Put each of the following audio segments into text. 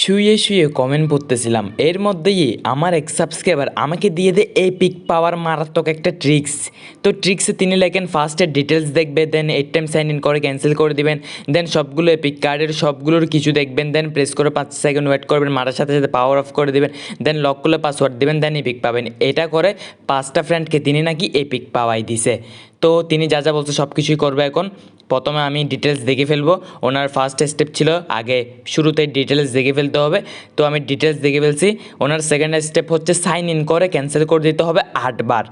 শুয়ে শুয়ে কমেন্ট পড়তেছিলাম। এর মধ্যেই আমার এক সাবস্ক্রাইবার আমাকে দিয়ে দে এই পিক পাওয়ার মারাত্মক একটা ট্রিক্স তো ট্রিক্সে তিনি লেখেন ফার্স্টে ডিটেলস দেখবে then eight time sign in করে ক্যান্সেল করে দিবেন দেন সবগুলো এপিক কার্ডের সবগুলোর কিছু দেখবেন দেন প্রেস করে পাঁচ সেকেন্ড ওয়েট করবেন, মারার সাথে সাথে পাওয়ার অফ করে দিবেন দেন লক করলে পাসওয়ার্ড দিবেন দেন এপিক পাবেন। এটা করে পাঁচটা ফ্রেন্ডকে তিনি নাকি এপিক পাওয়াই দিছে। তো তিনি যা যা বলছে সব কিছুই করবে এখন। প্রথমে আমি ডিটেলস দেখে ফেলব। ওনার ফার্স্ট স্টেপ ছিল আগে শুরুতে ডিটেলস দেখে ফেলতে হবে। তো আমি ডিটেলস দেখে ফেলছি। ওনার সেকেন্ড স্টেপ হচ্ছে সাইন ইন করে ক্যান্সেল করে দিতে হবে আটবার।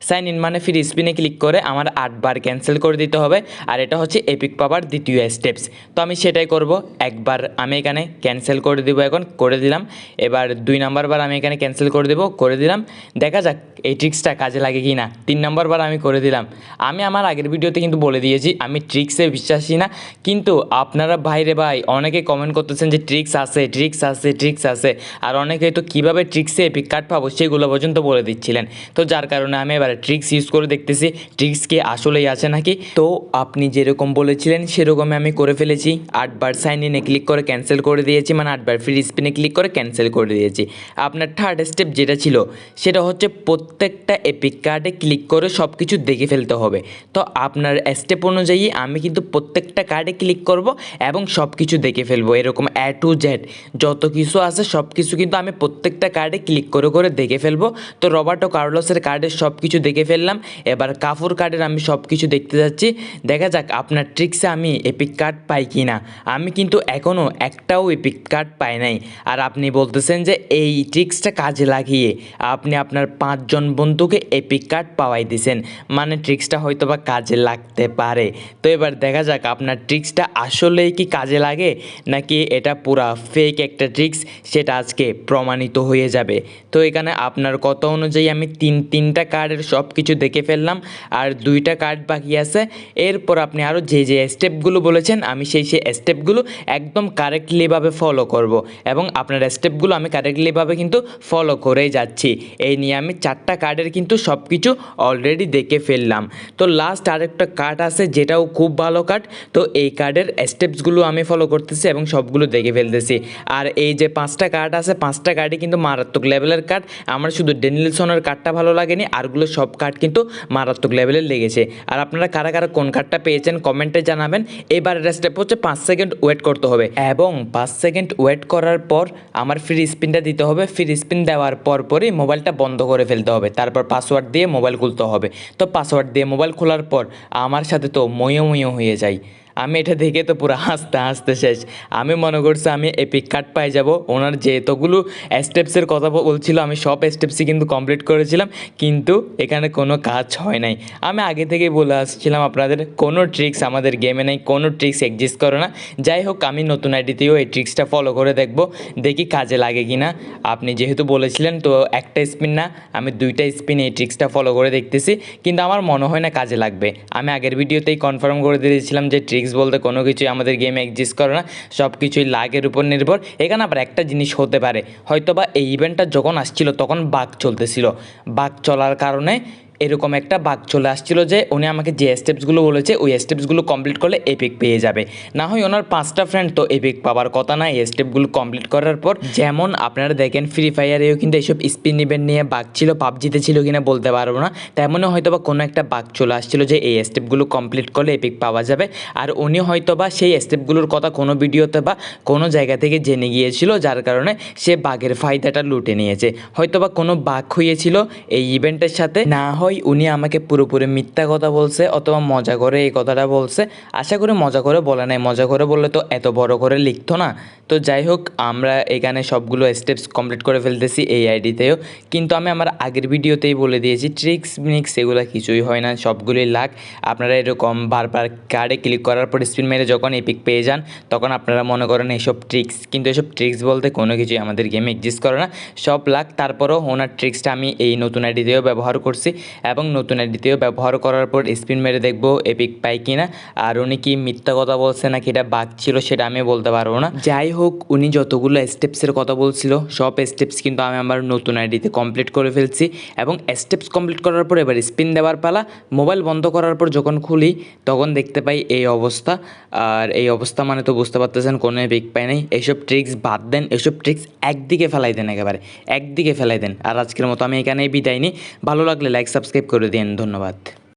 সাইন ইন মানে ফ্রি স্পিনে ক্লিক করে আমার আটবার ক্যান্সেল করে দিতে হবে। আর এটা হচ্ছে এপিক পাওয়ার দ্বিতীয় স্টেপস তো আমি সেটাই করব। একবার আমি এখানে ক্যান্সেল করে দেবো এখন, করে দিলাম। এবার দুই নাম্বার বার আমি এখানে ক্যান্সেল করে দেবো, করে দিলাম। দেখা যাক এই ট্রিক্সটা কাজে লাগে কি না তিন নম্বর বার আমি করে দিলাম। আমি আমার আগের ভিডিওতে কিন্তু বলে দিয়েছি, আমি ট্রিক্সে বিশ্বাসী না। কিন্তু আপনারা ভাইরে ভাই, অনেকে কমেন্ট করতেছেন যে ট্রিক্স আছে ট্রিক্স আছে ট্রিক্স আছে। আর অনেকে তো কীভাবে ট্রিক্সে এপিক কার্ড পাবো সেগুলো পর্যন্ত বলে দিচ্ছিলেন। তো যার কারণে আমি এবার ট্রিক্স ইউজ করে দেখতেছি। ট্রিক্স কি আসলেই আছে নাকি? তো আপনি যেরকম বলেছিলেন, সেরকমই আমি করে ফেলেছি। আটবার সাইন ইনে ক্লিক করে ক্যান্সেল করে দিয়েছি মানে আটবার ফ্রি স্পিনে ক্লিক করে ক্যান্সেল করে দিয়েছি। আপনার থার্ড স্টেপ যেটা ছিল, সেটা হচ্ছে প্রত্যেকটা এপিক কার্ডে ক্লিক করে সব কিছু দেখে ফেলতে হবে। তো আপনার স্টেপ অনুযায়ী আমি কিন্তু প্রত্যেকটা কার্ডে ক্লিক করব এবং সব কিছু দেখে ফেলব। এরকম এ টু জেড যত কিছু আছে সব কিছু কিন্তু আমি প্রত্যেকটা কার্ডে ক্লিক করে করে দেখে ফেলব। তো রবার্টো কার্লোসের কার্ডের সব কিছু দেখে ফেললাম। এবার কাফুর কার্ডের আমি সব কিছু দেখতে যাচ্ছি। দেখা যাক আপনার ট্রিক্সে আমি এপিক কার্ড পাই কি না আমি কিন্তু এখনও একটাও এপিক কার্ড পাই নাই। আর আপনি বলতেছেন যে এই ট্রিক্সটা কাজে লাগিয়ে আপনি আপনার পাঁচজন বন্ধুকে এপিক কার্ড পাওয়াই দিছেন। মানে ট্রিক্সটা হয়তো বা কাজে লাগতে পারে। তো এবার দেখা যাক আপনার ট্রিক্সটা আসলেই কি কাজে লাগে, নাকি এটা পুরা ফেক একটা ট্রিক্স, সেটা আজকে প্রমাণিত হয়ে যাবে। তো এখানে আপনার কথা অনুযায়ী আমি তিন তিনটা কার্ডের সব কিছু দেখে ফেললাম, আর দুইটা কার্ড বাকি আছে। এরপর আপনি আরও যে যে স্টেপগুলো বলেছেন, আমি সেই সেই স্টেপগুলো একদম কারেক্টলিভাবে ফলো করব এবং আপনার স্টেপগুলো আমি কারেক্টলিভাবে কিন্তু ফলো করেই যাচ্ছি। এই নিয়ে আমি চারটা কার্ডের কিন্তু সব কিছু অলরেডি দেখে ফেললাম। তো লাস্ট আরেকটা কার্ড আছে, যেটাও খুব ভালো কার্ড তো এই কার্ডের স্টেপসগুলো আমি ফলো করতেছি এবং সবগুলো দেখে ফেলতেছি। আর এই যে পাঁচটা কার্ড আছে, পাঁচটা কার্ডই কিন্তু মারাত্মক লেভেলের কার্ড আমার শুধু ডেনিলসনের কার্ডটা ভালো লাগেনি আরগুলো সব কার্ড কিন্তু মারাত্মক লেভেলের লেগেছে। আর আপনারা কারা কারা কোন কার্ডটা পেয়েছেন কমেন্টে জানাবেন। এবারের স্টেপ হচ্ছে পাঁচ সেকেন্ড ওয়েট করতে হবে। এবং পাঁচ সেকেন্ড ওয়েট করার পর আমার ফ্রি স্পিনটা দিতে হবে। ফ্রি স্পিন দেওয়ার পর পরই মোবাইলটা বন্ধ করে ফেলতে হবে। তারপর পাসওয়ার্ড দিয়ে মোবাইল খুলতে হবে। তো পাসওয়ার্ড দিয়ে মোবাইল খোলার পর আমার সাথে তো ময়ো ময়ো হয়ে যায়। আমি এটা দেখে তো পুরো হাসতে হাসতে শেষ। আমি মনে করছি আমি এপিক কার্ড পাই যাব। ওনার যে এতগুলো স্টেপসের কথা বলছিল, আমি সব স্টেপসই কিন্তু কমপ্লিট করেছিলাম, কিন্তু এখানে কোনো কাজ হয় নাই। আমি আগে থেকেই বলে আসছিলাম আপনাদের, কোনো ট্রিক্স আমাদের গেমে নেই, কোনো ট্রিক্স এক্সিস্ট করে না। যাই হোক, আমি নতুন আইডিতেও এই ট্রিক্সটা ফলো করে দেখব, দেখি কাজে লাগে কি না আপনি যেহেতু বলেছিলেন, তো একটা স্পিন না, আমি দুইটা স্পিন এই ট্রিক্সটা ফলো করে দেখতেছি, কিন্তু আমার মনে হয় না কাজে লাগবে। আমি আগের ভিডিওতেই কনফার্ম করে দিয়েছিলাম যে ট্রিক্স বলতে কোনো কিছুই আমাদের গেমে এক্সিস্ট করে না সব কিছুই লাগের উপর নির্ভর। এখানে আবার একটা জিনিস হতে পারে হয়তো বা এই ইভেন্টটা যখন আসছিল তখন বাঘ চলতেছিল। বাঘ চলার কারণে এরকম একটা বাঘ চলে আসছিল যে উনি আমাকে যে স্টেপসগুলো বলেছে, ওই স্টেপসগুলো কমপ্লিট করলে এপিক পেয়ে যাবে। না হয় ওনার পাঁচটা ফ্রেন্ড তো এপিক পাওয়ার কথা না, এই স্টেপগুলো কমপ্লিট করার পর। যেমন আপনারা দেখেন ফ্রি ফায়ারেও কিন্তু এইসব স্পিন ইভেন্ট নিয়ে বাঘ ছিল পাবজিতে ছিল কিনা বলতে পারব না। তেমনই হয়তো বা কোনো একটা বাঘ চলে আসছিল যে এই স্টেপগুলো কমপ্লিট করলে এপিক পাওয়া যাবে। আর উনি হয়তো বা সেই স্টেপগুলোর কথা কোনো ভিডিওতে বা কোনো জায়গা থেকে জেনে গিয়েছিল, যার কারণে সে বাঘের ফায়দাটা লুটে নিয়েছে। হয়তো বা কোনো বাঘ হয়েছিল এই ইভেন্টের সাথে, না হয় উনি আমাকে পুরোপুরি মিথ্যা কথা বলছে অথবা মজা করে এই কথাটা বলছে। আশা করি মজা করে বলে নাই। মজা করে বললে তো এত বড় করে লিখতো না। তো যাই হোক, আমরা এখানে সবগুলো স্টেপস কমপ্লিট করে ফেলতেছি এই আইডিতেও। কিন্তু আমি আমার আগের ভিডিওতেই বলে দিয়েছি ট্রিক্স মিক্স এগুলো কিছুই হয় না, সবগুলোই লাগ আপনারা এরকম বারবার কার্ডে ক্লিক করার পর স্পিন মেরে যখন এপিক পেয়ে যান, তখন আপনারা মনে করেন এইসব ট্রিক্স কিন্তু এসব ট্রিক্স বলতে কোনো কিছুই আমাদের গেমে এক্সিস্ট করে না। সব লাগ তারপরও ওনার ট্রিক্সটা আমি এই নতুন আইডিতেও ব্যবহার করছি। এবং নতুন আইডিতেও ব্যবহার করার পর স্পিন মেরে দেখব এপিক পাই কিনা। আর উনি কি মিথ্যা কথা বলছে নাকি এটা বাঘ ছিল সেটা আমি বলতে পারব না। যাই হোক, উনি যতগুলো স্টেপসের কথা বলছিল, সব স্টেপস কিন্তু আমি আমার নতুন আইডিতে কমপ্লিট করে ফেলছি। এবং স্টেপস কমপ্লিট করার পর এবার স্পিন দেওয়ার পালা মোবাইল বন্ধ করার পর যখন খুলি, তখন দেখতে পাই এই অবস্থা। আর এই অবস্থা মানে তো বুঝতে পারতেছেন, কোনো পিক পাই নাই। এইসব ট্রিক্স বাদ দেন, এসব ট্রিক্স একদিকে ফেলাই দেন একেবারে, একদিকে ফেলাই দেন। আর আজকের মতো আমি এখানেই বিদায় নিই। ভালো লাগলে লাইক সাবস্ক্রাইব করে দিন ধন্যবাদ।